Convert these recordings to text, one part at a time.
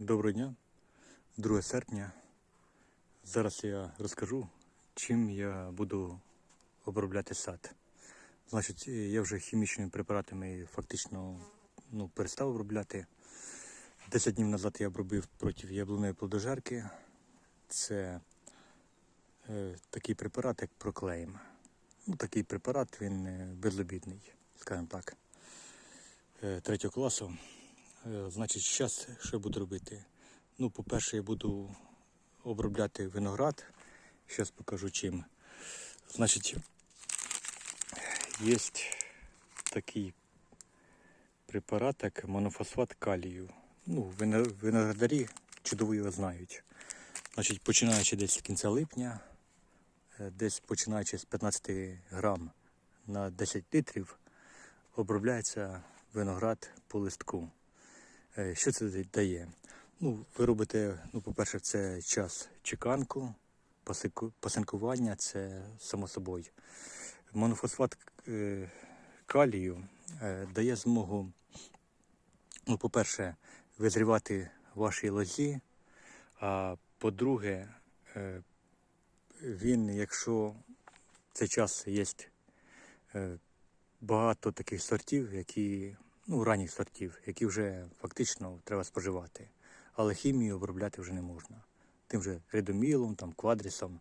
Доброго дня, 2 серпня. Зараз я розкажу, чим я буду обробляти сад. Значить, я вже хімічними препаратами фактично ну, перестав обробляти. 10 днів назад я обробив проти яблуної плодожерки. Це е, такий препарат, як проклеїм. Ну, такий препарат, він е, безобідний, скажімо так, е, третього класу. Е, Значить, зараз що буду робити? Ну, по-перше, я буду обробляти виноград. Зараз покажу чим. Значить, є такий препарат, як монофосфат калію. Ну, виноградарі чудово його знають. Значить, починаючи десь з кінця липня, е, десь починаючи з 15 грам на 10 літрів, обробляється виноград по листку. Е, Що це дає? Ну, ви робите, ну, по-перше, це час чеканку, пасинкування, це само собою. Монофосфат е, калію е, дає змогу, ну, по-перше, визрівати ваші лозі, а по-друге, він, якщо цей час є багато таких сортів, які, ну, ранніх сортів, які вже фактично треба споживати. Але хімію обробляти вже не можна. Тим же редомілом, там, квадрісом.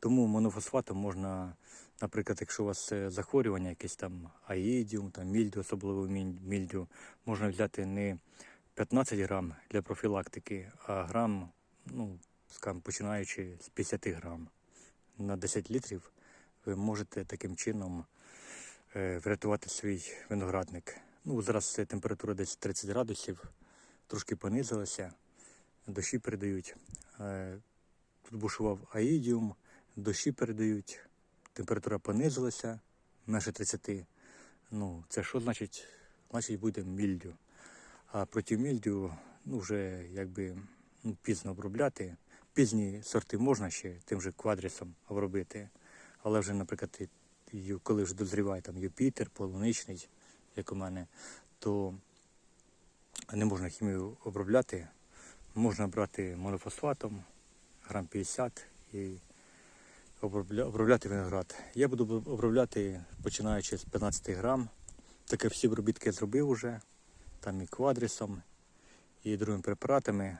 Тому монофосфатом можна, наприклад, якщо у вас е, захворювання, якесь там аїдіум, там мільдю, особливо мільдю, можна взяти не 15 грам для профілактики, а грам, ну, скажімо, починаючи з 50 грам на 10 літрів, ви можете таким чином е, врятувати свій виноградник. Ну, зараз температура десь 30 градусів, трошки понизилася, дощі передають. Е, Тут бушував аїдіум, дощі передають, температура понизилася менше 30. Ну, це що значить? Значить буде мільдю. А проти мільдю ну, вже якби ну, пізно обробляти. Пізні сорти можна ще тим же квадрісом обробити. Але вже, наприклад, коли вже дозріває там Юпітер, полуничний, як у мене, то не можна хімію обробляти. Можна брати монофосфатом, грам 50 і обробляти виноград. Я буду обробляти починаючи з 15 грам. Таке всі обробітки я зробив уже, там і квадрісом, і другими препаратами.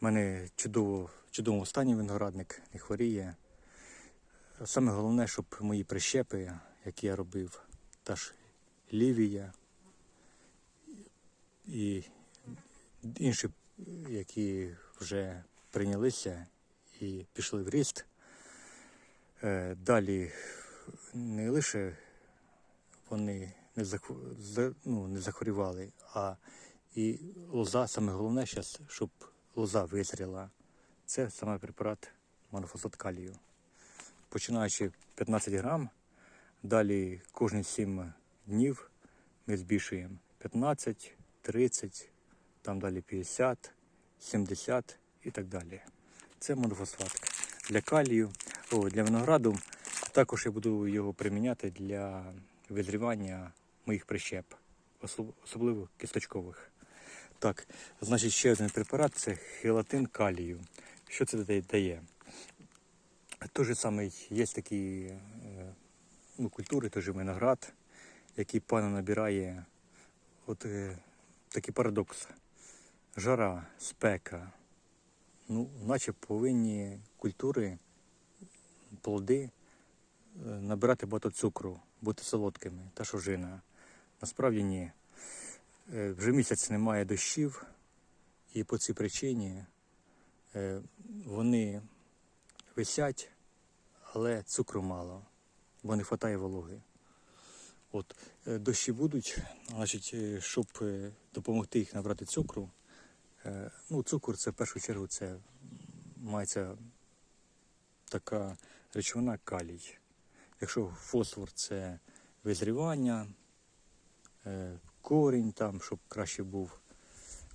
У мене чудово, чудовому стані виноградник, не хворіє. Саме головне, щоб мої прищепи, які я робив, та ж лівія і інші, які вже прийнялися і пішли в ріст. Е, Далі не лише вони ну, не захворювали, а і лоза, саме головне зараз, щоб лоза визріла. Це саме препарат монофосфат калію. Починаючи 15 грам, далі кожні 7 днів ми збільшуємо 15, 30, там далі 50, 70 і так далі. Це монофосфат. Для калію, о, для винограду також я буду його приміняти для визрівання моїх прищеп, особливо кісточкових. Так, значить, ще один препарат це хелатин калію. Що це дає- дає? Той же самий є такі е, ну, культури, той же виноград, який пана набирає от е, такий парадокс. Жара, спека. Ну, наче повинні культури, плоди е, набирати багато цукру, бути солодкими та шожина. Насправді ні. Е, Вже місяць немає дощів, і по цій причині е, вони висять, але цукру мало, бо не вистачає вологи. От, е, дощі будуть, значить, е, щоб е, допомогти їх набрати цукру. Ну, цукор це в першу чергу це мається така речовина калій. Якщо фосфор це визрівання, корінь там, щоб краще був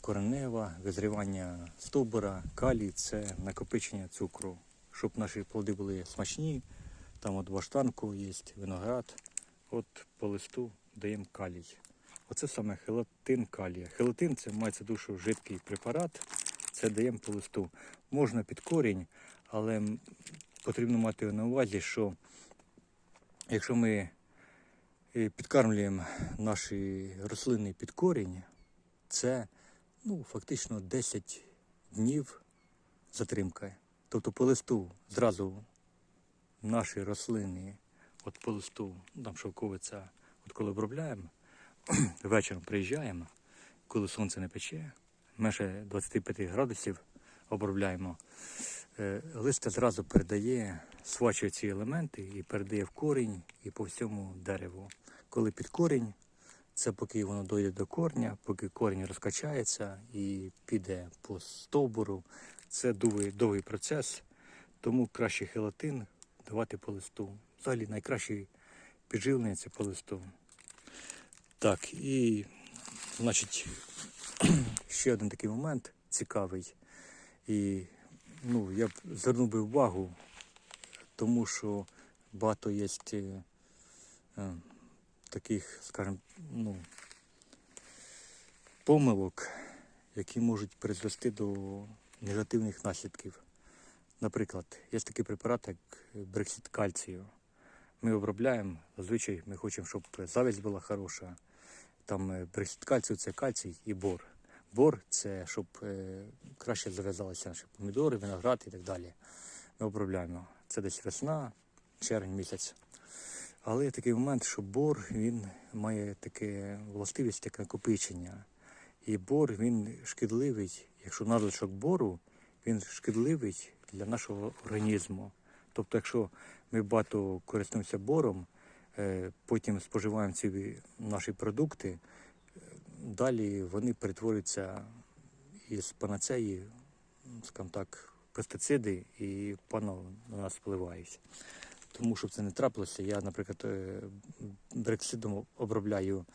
коренева, визрівання стовбура, калій це накопичення цукру, щоб наші плоди були смачні. Там от баштанку є, виноград. От по листу даємо калій. Оце саме хелатин калія. Хелатин це мається душу жидкий препарат. це даємо по листу. Можна під корінь, але потрібно мати на увазі, що якщо ми е, підкармлюємо наші рослини під корінь, це ну, фактично 10 днів затримка. Тобто по листу зразу наші рослини, от по листу, там шовковиця, от коли обробляємо, вечором приїжджаємо, коли сонце не пече, менше 25 градусів обробляємо. Е, Листя зразу передає, свачує ці елементи і передає в корінь і по всьому дереву. Коли під корінь, це поки воно дойде до корня, поки корінь розкачається і піде по стовбуру. Це довгий, довгий процес, тому краще хелатин давати по листу. Взагалі найкращий підживлення по листу. Так, і значить, ще один такий момент цікавий. І ну, я б звернув би увагу, тому що багато є е, е, таких, скажімо, ну, помилок, які можуть призвести до негативних наслідків. Наприклад, є такий препарат, як брексит кальцію. Ми обробляємо, зазвичай ми хочемо, щоб завість була хороша. Там е, брексит кальцію це кальцій і бор. Бор це щоб е, краще зав'язалися наші помідори, виноград і так далі. Ми обробляємо. Це десь весна, червень місяць. Але є такий момент, що бор він має таке властивість, як накопичення. І бор він шкідливий, якщо надлишок бору, він шкідливий для нашого організму. Тобто, якщо ми багато користуємося бором, е, потім споживаємо ці наші продукти, е, далі вони перетворюються із панацеї, скажімо так, пестициди і пано на нас впливають. Тому щоб це не трапилося, я, наприклад, е, брексидом обробляю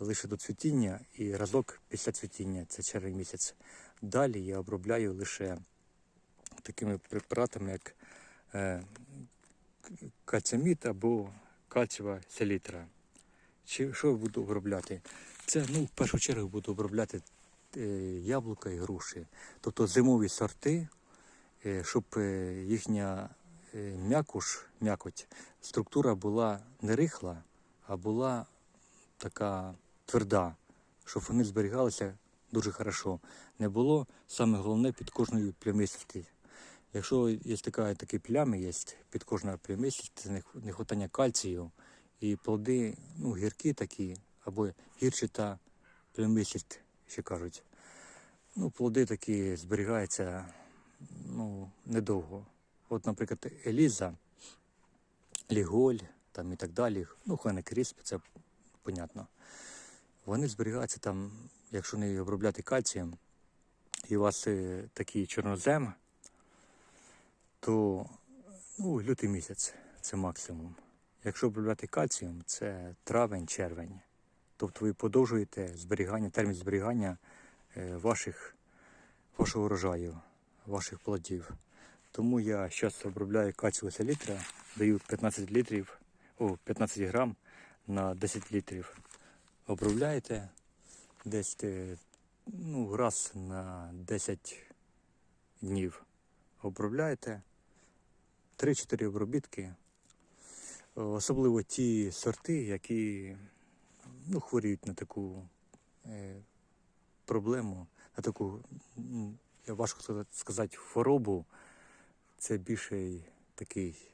лише до цвітіння і разок після цвітіння, це червень місяць. Далі я обробляю лише такими препаратами, як е, або кальцієва селітра. Чи що я буду обробляти? Це ну, в першу чергу буду обробляти е, яблука і груші. Тобто зимові сорти, е, щоб їхня м'якуш, м'якоть, структура була не рихла, а була така тверда, щоб вони зберігалися дуже хорошо. Не було саме головне під кожною плямистості. Якщо є така, такі плями, є під кожною плямистістю, це нех- нехватання кальцію, і плоди ну, гіркі такі, або гірчита плямистість, ще кажуть. Ну, плоди такі зберігаються ну, недовго. От, наприклад, Еліза, Ліголь там і так далі, ну, Хане Крісп, це понятно. Вони зберігаються там, якщо не обробляти кальцієм, і у вас е, такий чорнозем, то ну, лютий місяць це максимум. Якщо обробляти кальцієм, це травень, червень. Тобто ви подовжуєте зберігання, термін зберігання е, ваших, вашого урожаю, ваших плодів. Тому я зараз обробляю кальцієву селітра, даю 15 літрів, о, 15 грам на 10 літрів. Обробляєте десь е, ну, раз на 10 днів. Обробляєте 3-4 обробітки. Особливо ті сорти, які ну, хворіють на таку е, проблему, на таку, я важко сказати- хворобу. Це більше такий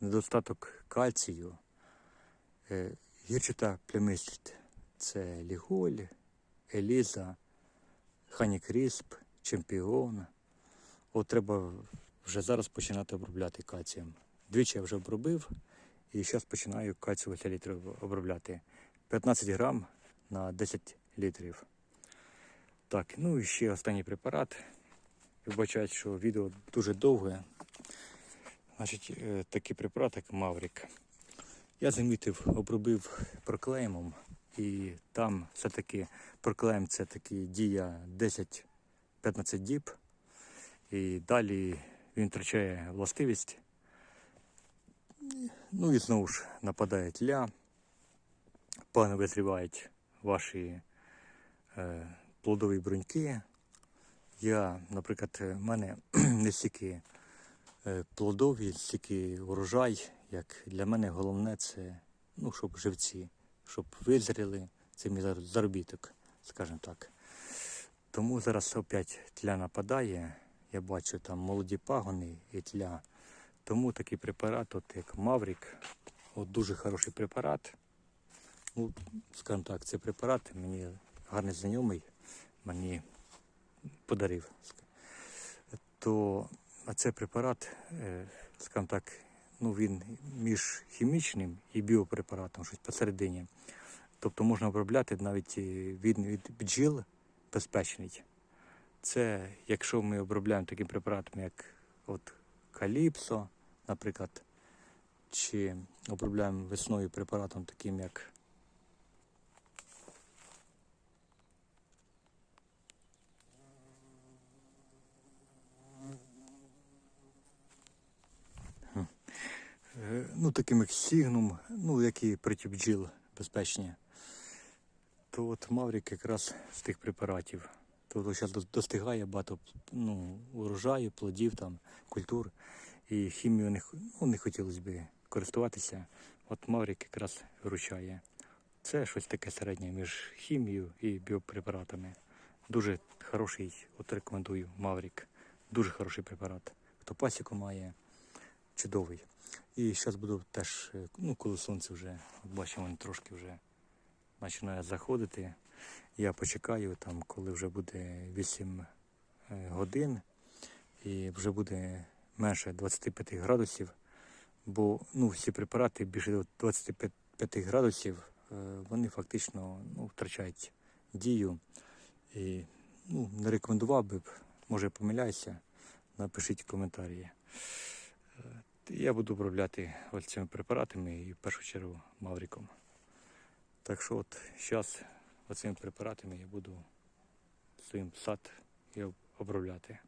недостаток кальцію. Е, гірчата плямистість це ліголь, еліза, ханікрісп, чемпіон. От треба вже зараз починати обробляти кальцієм. Двічі я вже обробив і зараз починаю кальцієву селітру обробляти. 15 грам на 10 літрів. Так, ну і ще останній препарат. Вибачайте, що відео дуже довге. Значить, е, такий препарат, як Маврик. Я замітив, обробив проклеємом, і там все-таки проклеєм це таки дія 10-15 діб. І далі він втрачає властивість. Ну і знову ж нападає тля, погано визрівають ваші е, плодові бруньки, Я, наприклад, в мене не стільки е, плодові, стільки урожай, як для мене головне це, ну, щоб живці, щоб визріли, це мій заробіток, скажімо так. Тому зараз опять тля нападає. Я бачу там молоді пагони і тля. Тому такий препарат, от як Маврік, от дуже хороший препарат. Ну, скажімо так, цей препарат мені гарний знайомий мені подарив. То а цей препарат, е, скажімо так, ну він між хімічним і біопрепаратом, щось посередині. Тобто можна обробляти навіть і від, від бджіл безпечний. Це якщо ми обробляємо таким препаратом, як от каліпсо, наприклад, чи обробляємо весною препаратом таким, як Е, ну, таким як Сігнум, ну, які проти бджіл безпечні, то от Маврік якраз з тих препаратів. Тобто зараз достигає багато ну, урожаю, плодів, там, культур. І хімію не, ну, не хотілося б користуватися. От Маврік якраз виручає. Це щось таке середнє між хімією і біопрепаратами. Дуже хороший, от рекомендую Маврік. Дуже хороший препарат. Хто пасіку має, чудовий. І зараз буду теж, е, ну, коли сонце вже, бачимо, трошки вже починає заходити. Я почекаю, там, коли вже буде 8 е, годин і вже буде менше 25 градусів. Бо ну, всі препарати більше до 25 градусів, е, вони фактично ну, втрачають дію. І ну, не рекомендував би, може помиляюся, напишіть коментарі. Е, Я буду обробляти ось цими препаратами і в першу чергу мавриком. Так що от зараз оцими препаратами я буду своїм сад і обробляти.